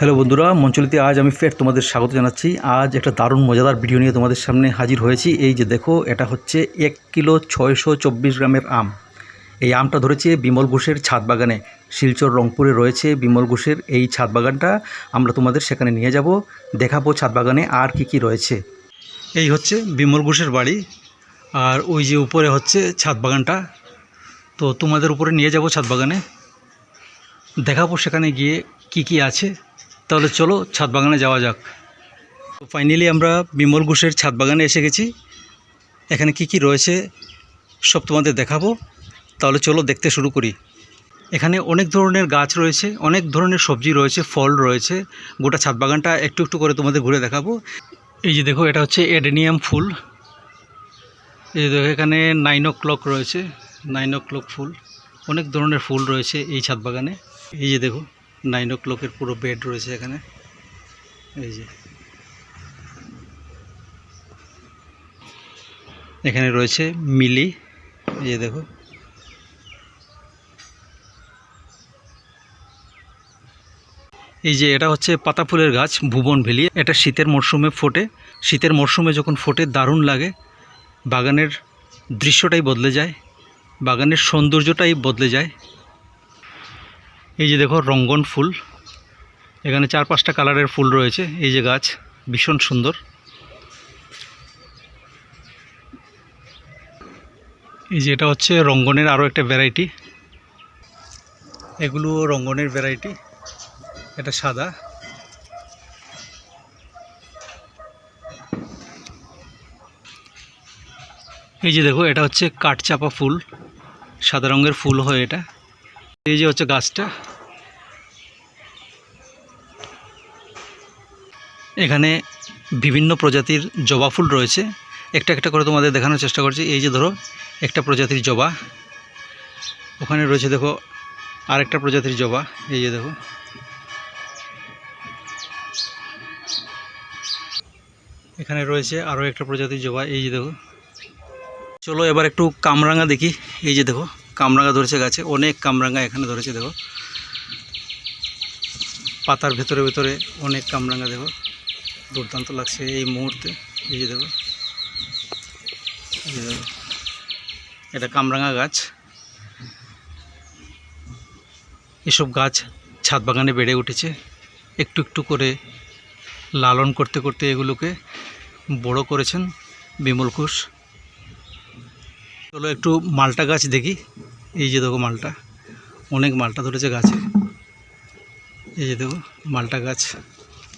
Hello বন্ধুরা, মঞ্চলিতে আজ আমি ফের তোমাদের স্বাগত জানাচ্ছি। আজ একটা দারুণ মজাদার ভিডিও নিয়ে তোমাদের সামনে হাজির হয়েছি। এই যে দেখো, এটা হচ্ছে এক কিলো ছয়শো চব্বিশ গ্রামের আম। এই আমটা ধরেছে বিমল ঘোষের ছাদ বাগানে। শিলচর রংপুরে রয়েছে বিমল ঘোষের এই ছাদ বাগানটা। আমরা তোমাদের সেখানে নিয়ে যাব, দেখাবো ছাদ বাগানে আর কি কি রয়েছে। এই হচ্ছে বিমল ঘোষের বাড়ি, আর ওই যে উপরে হচ্ছে ছাদ বাগানটা। তো তোমাদের উপরে নিয়ে যাব ছাদ বাগানে। দেখাবো সেখানে গিয়ে কি কি আছে। তাহলে চলো ছাদ বাগানে যাওয়া যাক। তো ফাইনালি আমরা বিমল ঘোষের ছাদ বাগানে এসে গেছি। এখানে কি কি রয়েছে সব তোমাদের দেখাবো। তাহলে চলো দেখতে শুরু করি। এখানে অনেক ধরনের গাছ রয়েছে, অনেক ধরনের সবজি রয়েছে, ফল রয়েছে। গোটা ছাদ বাগানটা একটু একটু করে তোমাদের ঘুরে দেখাবো। এই যে দেখো, এটা হচ্ছে এডেনিয়াম ফুল। এই যে দেখো, এখানে নাইন ও ক্লক রয়েছে নাইন ও ক্লক ফুল। অনেক ধরনের ফুল রয়েছে এই ছাদ বাগানে এই যে দেখো নাইন ও ক্লকের পুরো বেড রয়েছে এখানে। এই যে। এখানে রয়েছে মিলি। এই যে দেখো। এই যে এটা হচ্ছে পাতা ফুলের গাছ, ভুবন ভেলি। এটা শীতের মরশুমে ফোটে। শীতের মরশুমে যখন ফোটে, দারুণ লাগে। বাগানের দৃশ্যটাই বদলে যায়। বাগানের সৌন্দর্যটাই বদলে যায়। এই যে দেখো রঙ্গন ফুল। এখানে চার পাঁচটা কালারের ফুল রয়েছে। এই যে গাছ, ভীষণ সুন্দর। এই যে এটা হচ্ছে রঙ্গনের আরও একটা ভ্যারাইটি এগুলো রঙ্গনের ভ্যারাইটি এটা সাদা। এই যে দেখো, এটা হচ্ছে কাঠচাপা ফুল। সাদা রঙের ফুল হয় এটা। এই যে হচ্ছে গাছটা। এখানে বিভিন্ন প্রজাতির জবা ফুল রয়েছে। একটা একটা করে তোমাদের দেখানোর চেষ্টা করছি। এই যে ধরো, একটা প্রজাতির জবা। ওখানে রয়েছে দেখো, আরেকটা প্রজাতির জবা। এই যে দেখো। এখানে রয়েছে আরও একটা প্রজাতির জবা। এই যে দেখো। চলো এবার একটু কামরাঙা দেখি। এই যে দেখো, কামরাঙা ধরেছে গাছে। অনেক কামরাঙা এখানে ধরেছে দেখো। পাতার ভেতরে ভেতরে অনেক কামরাঙা দেখো। দুর্দান্ত লাগছে এই মুহূর্তে। এই যে দেখো। এটা কামরাঙা গাছ। এসব গাছ ছাদ বাগানে বেড়ে উঠেছে। একটু একটু করে লালন করতে করতে এগুলোকে বড় করেছেন বিমল ঘোষ। চলো একটু মালটা গাছ দেখি। এই যে দেখো মালটা। অনেক মালটা ধরেছে গাছে। এই যে দেখো, মালটা গাছ।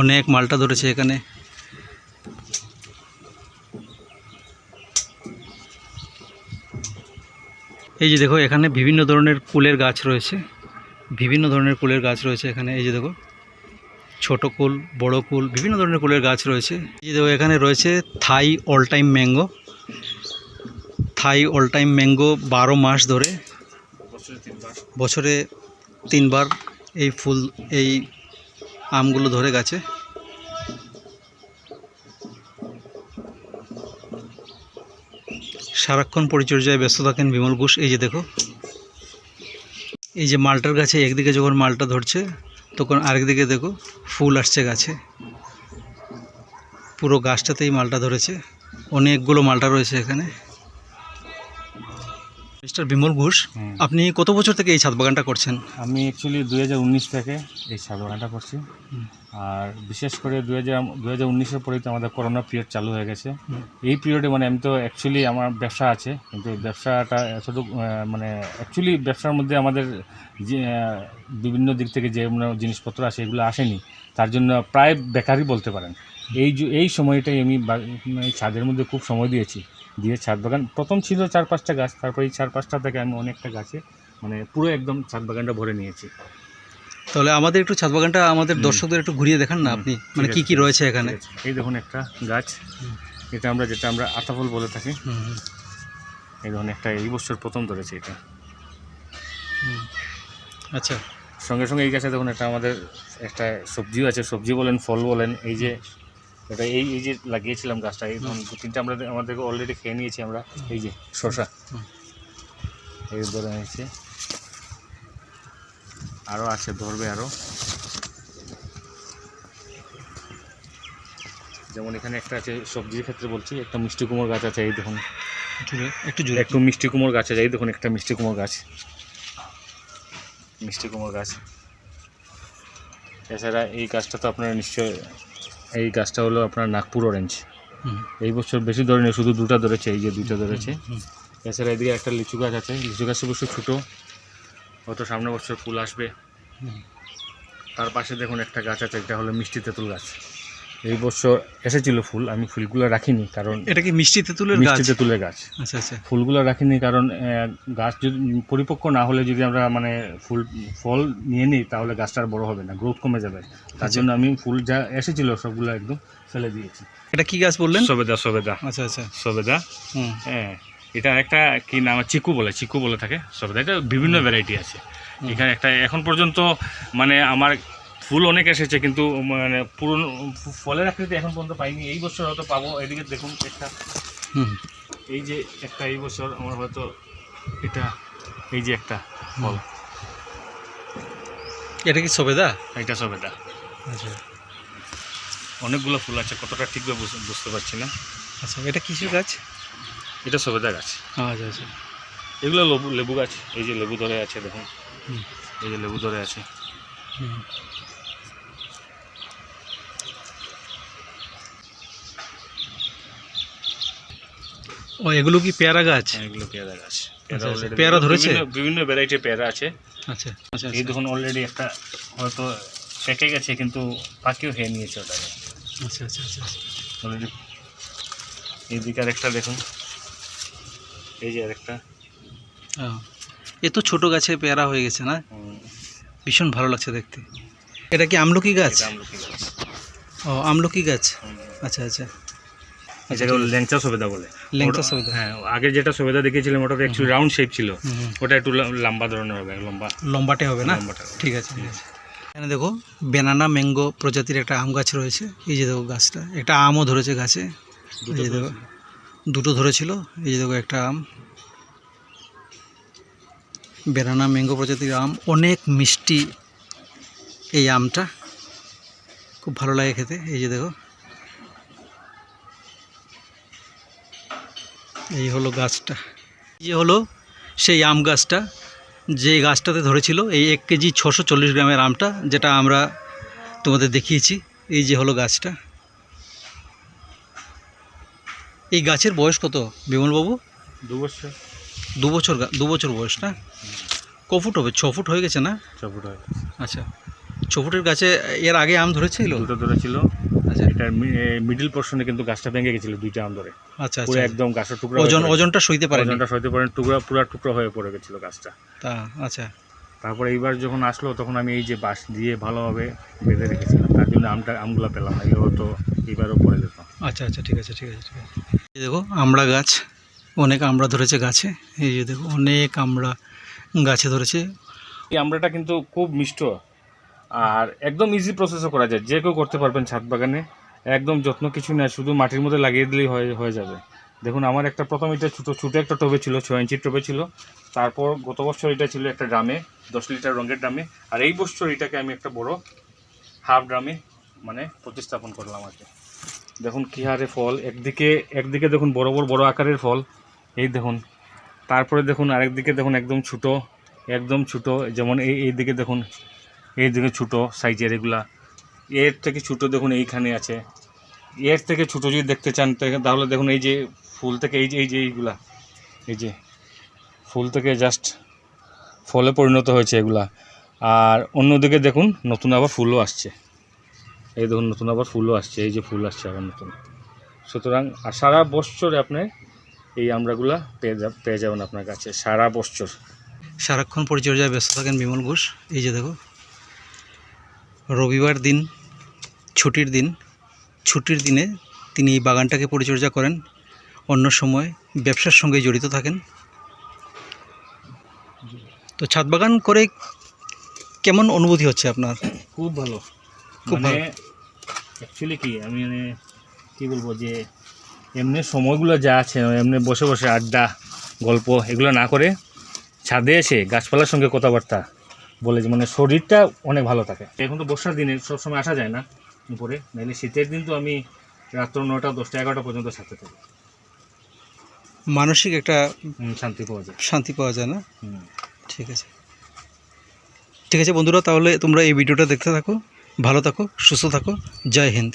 অনেক মালটা ধরেছে এখানে। এই যে দেখো, এখানে বিভিন্ন ধরনের কুলের গাছ রয়েছে। বিভিন্ন ধরনের কুলের গাছ রয়েছে এখানে। এই যে দেখো, ছোট কুল, বড় কুল, বিভিন্ন ধরনের কুলের গাছ রয়েছে। এই যে দেখো, এখানে রয়েছে Thai all time mango. Thai all time mango বারো মাস ধরে, বছরে তিনবার। এই ফুল, এই আমগুলো ধরে গাছে। সারাক্ষণ পরিচর্যায় ব্যস্ত থাকেন বিমল ঘোষ। এই যে দেখো। এই যে মালটার গাছে একদিকে যখন মালটা ধরছে, তখন আরেকদিকে দেখো ফুল আসছে গাছে। পুরো গাছটাতেই মালটা ধরেছে। অনেকগুলো মালটা রয়েছে এখানে। মিস্টার বিমল ঘোষ আপনি কত বছর থেকে এই ছাদ বাগানটা করছেন? আমি অ্যাকচুয়ালি দু হাজার উনিশ থেকে এই ছাদ বাগানটা করছি। আর বিশেষ করে দু হাজার উনিশের পরেই তো আমাদের করোনা পিরিয়ড চালু হয়ে গেছে। এই পিরিয়ডে মানে আমি তো অ্যাকচুয়ালি আমার ব্যবসা আছে কিন্তু ব্যবসাটা এতটুকু মানে অ্যাকচুয়ালি ব্যবসার মধ্যে আমাদের যে বিভিন্ন দিক থেকে যে মানে জিনিসপত্র আছে এগুলো আসেনি। তার জন্য প্রায় বেকারই বলতে পারেন। এই এই সময়টাই আমি ছাদের মধ্যে খুব সময় দিয়েছি। দিয়ে ছাদ বাগান। প্রথম ছিল চার পাঁচটা গাছ তারপরে এই চার পাঁচটা থেকে আমি অনেকটা গাছে মানে পুরো একদম ছাদ বাগানটা ভরে নিয়েছি। তাহলে আমাদের একটু ছাদ বাগানটা আমাদের দর্শকদের একটু ঘুরিয়ে দেখান না আপনি মানে কি কি রয়েছে এখানে? এই দেখুন একটা গাছ এটা আমরা যেটা আমরা আতাফল বলে থাকি। এই দেখুন একটা এই বছর প্রথম ধরেছে এটা। আচ্ছা। সঙ্গে সঙ্গে এই গাছে দেখুন একটা আমাদের একটা সবজিও আছে সবজি বলেন ফল বলেন এই যে এটা এই এই যে লাগিয়েছিলাম গাছটা এই ধরুন দু তিনটা আমরা আমাদেরকে অলরেডি খেয়ে নিয়েছি আমরা এই যে হুম। এই ধরে হয়েছে আরও আছে ধরবে আরও যেমন এখানে একটা আছে সবজির ক্ষেত্রে বলছি একটা মিষ্টি কুমোর গাছ আছে এই দেখুন। একটু জুড়ে। একটু মিষ্টি কুমোর গাছ আছে এই দেখুন একটা মিষ্টি কুমড়ো গাছ। মিষ্টি কুমোর গাছ। এছাড়া এই গাছটা তো আপনারা নিশ্চয় এই গাছটা হলো আপনার নাগপুর অরেঞ্জ এই বছর বেশি ধরেনি শুধু দুটা ধরেছে এই যে দুটা ধরেছে। এছাড়া এদিকে একটা লিচু গাছ আছে লিচু গাছ অবশ্য ছোটো হয়তো সামনে বছর ফুল আসবে। তার পাশে দেখুন একটা গাছ আছে এটা হলো মিষ্টি তেঁতুল গাছ। এই বছর এসেছিল ফুল আমি ফুলগুলো রাখিনি কারণ এটা কি মিষ্টি তেঁতুলের গাছ? মিষ্টি তেঁতুলের গাছ। আচ্ছা আচ্ছা। ফুলগুলো রাখিনি কারণ গাছ যদি পরিপক্ক না হলে যদি আমরা মানে ফুল ফল নিয়ে নিই তাহলে গাছটা আর বড় হবে না গ্রোথ কমে যাবে। তার আচ্ছা। জন্য আমি ফুল যা এসেছিল সবগুলো একদম ফেলে দিয়েছি। এটা কি গাছ বললেন? সবেদা সবেদা। আচ্ছা আচ্ছা। সবেদা। হ্যাঁ এটা একটা কি নাম চিকু বলে চিকু বলে থাকে সবেদা। এটা বিভিন্ন ভ্যারাইটি আছে। এখানে একটা এখন পর্যন্ত মানে আমার ফুল অনেক এসেছে কিন্তু মানে পুরনো ফলের আকৃতি এখন পর্যন্ত পাইনি। এই বছর হয়তো পাবো। এদিকে দেখুন একটা। এই যে একটা এই বছর আমার হয়তো এটা এই যে একটা ফল। এটা কি সবেদা? এটা সবেদা। আচ্ছা। অনেকগুলো ফুল আছে কতটা ঠিকভাবে বুঝতে পারছি না। আচ্ছা এটা কিসের গাছ? এটা সবেদা গাছ। আচ্ছা আচ্ছা। এগুলো লেবু লেবু গাছ। এই যে লেবু ধরে আছে দেখুন। এই যে লেবু ধরে আছে। হুম। ও এগুলো কি পেয়ারা গাছ? হ্যাঁ, এগুলো পেয়ারা গাছ। আচ্ছা, আচ্ছা। পেয়ারা ধরেছে? বিভিন্ন- ভ্যারাইটির পেয়ারা আছে। আচ্ছা আচ্ছা এই দেখুন অলরেডি একটা হয়তো পেকে গেছে কিন্তু পাখিও খেয়ে নিয়েছে ওটাকে আচ্ছা আচ্ছা আচ্ছা অলরেডি এইদিকে আরেকটা দেখুন। এই যে আরেকটা। এ তো ছোট গাছে পেয়ারা হয়ে গেছে না? ভীষণ ভালো লাগছে দেখতে। এটা কি আমলকি গাছ? আমলকি গাছ। ও আমলকি গাছ। আচ্ছা আচ্ছা। এটাকে ল্যাংচা সবেদা বলে। ল্যাংচা সবেদা। হ্যাঁ আগে যেটা সবেদা দেখিয়েছিলাম ওটা অ্যাকচুয়ালি রাউন্ড শেপ ছিল। ওটা একটু লম্বা ধরনের হবে লম্বা লম্বাটে হবে না? ঠিক আছে। ঠিক আছে। এখানে দেখো বেনানা ম্যাঙ্গো প্রজাতির একটা আম গাছ রয়েছে। এই যে দেখো গাছটা একটা আমও ধরেছে গাছে। এই যে দেখো দুটো ধরেছিল। এই যে দেখো একটা আম। বেনানা ম্যাঙ্গো প্রজাতির আম। অনেক মিষ্টি এই আমটা। খুব ভালো লাগে খেতে। এই যে দেখো এই হলো গাছটা। এই যে হলো সেই আম গাছটা। যে গাছটাতে ধরেছিল এই এক কেজি ছশো চল্লিশ গ্রামের আমটা যেটা আমরা তোমাদের দেখিয়েছি এই যে হলো গাছটা। এই গাছের বয়স কত বিমলবাবু? দু বছর। দু বছর দু বছর বয়স না? ক ফুট হবে? ছ ফুট হয়ে গেছে না? ছ ফুট হয় আচ্ছা। ছ ফুটের গাছে এর আগে আম ধরেছিল? দুটো ধরেছিল। আচ্ছা। এটা মিডিল পোর্শনে কিন্তু গাছটা ভেঙে গেছিল দুইটা আম ধরে আচ্ছা পুরো আচ্ছা। একদম গাছের টুকরা ওজন ওজনটা সইতে পারে ওজনটা সইতে পারেন টুকরা পুরো টুকরা হয়ে পড়ে গেছিল গাছটা। তা আচ্ছা। তারপরে এইবার যখন আসলো তখন আমি এই যে বাঁশ দিয়ে ভালোভাবে বেঁধে রেখেছিলাম তার জন্য আমটা আমগুলো পেলাম না এগুলো তো এইবারও পড়ে যেত। আচ্ছা আচ্ছা ঠিক আছে ঠিক আছে ঠিক আছে। দেখো আমড়া গাছ অনেক আমড়া ধরেছে গাছে এই যে দেখো অনেক আমড়া গাছে ধরেছে। এই আমড়াটা কিন্তু খুব মিষ্ট। আর একদম ইজি প্রসেসও করা যায়। যে কেউ করতে পারবেন ছাদ বাগানে। একদম যত্ন কিছু না শুধু মাটির মধ্যে লাগিয়ে দিলেই হয়ে যাবে। দেখুন, আমার একটা প্রথম এটা ছোটো ছোটো একটা টবে ছিল, ছয় ইঞ্চির টবে ছিল। তারপর গত বছর এটা ছিল একটা ড্রামে, দশ লিটার রঙের ড্রামে। আর এই বছর এটাকে আমি একটা বড় হাফ ড্রামে মানে প্রতিস্থাপন করলাম আর কি। দেখুন কী হারে ফল। একদিকে একদিকে দেখুন বড় বড় বড় আকারের ফল। এই দেখুন। তারপরে দেখুন আরেকদিকে দেখুন একদম ছোটো একদম ছোটো। যেমন এই এই দিকে দেখুন এই দিকে ছোটো সাইজের এগুলা। এর থেকে ছোটো দেখুন এইখানে আছে। এর থেকে ছোটো যদি দেখতে চান তাহলে দেখুন এই যে ফুল থেকে এই যে এই যে এইগুলা। এই যে ফুল থেকে জাস্ট ফলে পরিণত হয়েছে এগুলা। আর অন্যদিকে দেখুন নতুন আবার ফুলও আসছে। এই দেখুন নতুন আবার ফুলও আসছে, এই যে ফুল আসছে আবার নতুন। সুতরাং আর সারা বছর আপনি এই আমরাগুলা পেয়ে পেয়ে যাবেন আপনার কাছে, সারা বছর। সারাক্ষণ পরিচর্যায় ব্যস্ত থাকেন বিমল ঘোষ। এই যে দেখো রবিবার দিন ছুটির দিন ছুটির দিনে তিনি এই বাগানটাকে পরিচর্যা করেন অন্য সময় ব্যবসার সঙ্গে জড়িত থাকেন। তো ছাদ বাগান করে কেমন অনুভূতি হচ্ছে আপনার? খুব ভালো। খুব মানে ভালো। অ্যাকচুয়ালি কি আমি মানে কী বলব যে এমনি সময়গুলো যা আছে এমনি বসে বসে আড্ডা গল্প এগুলো না করে ছাদে এসে গাছপালার সঙ্গে কথাবার্তা বলে যে মানে শরীরটা অনেক ভালো থাকে। এখন তো বর্ষার দিনে সবসময় আসা যায় না উপরে নাহলে শীতের দিন তো আমি রাত্র নটা দশটা এগারোটা পর্যন্ত সাথে থাকি। মানসিক একটা শান্তি পাওয়া যায়। শান্তি পাওয়া যায় না? ঠিক আছে। ঠিক আছে বন্ধুরা তাহলে তোমরা এই ভিডিওটা দেখতে থাকো ভালো থাকো সুস্থ থাকো জয় হিন্দ।